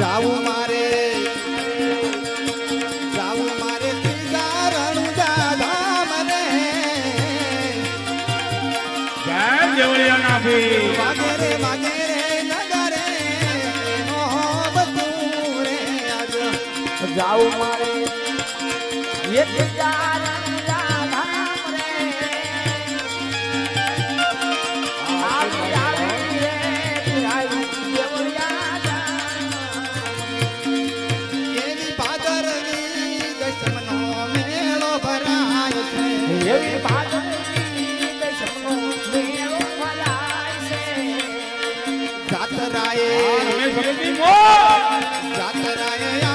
જાવું મારે જાવું મારે સીતારણ દાદામ રે જય દેવળિયા નાભી વાગે રે વાગે રે નગરે એક જારા જાતરાએ. જાતરાએ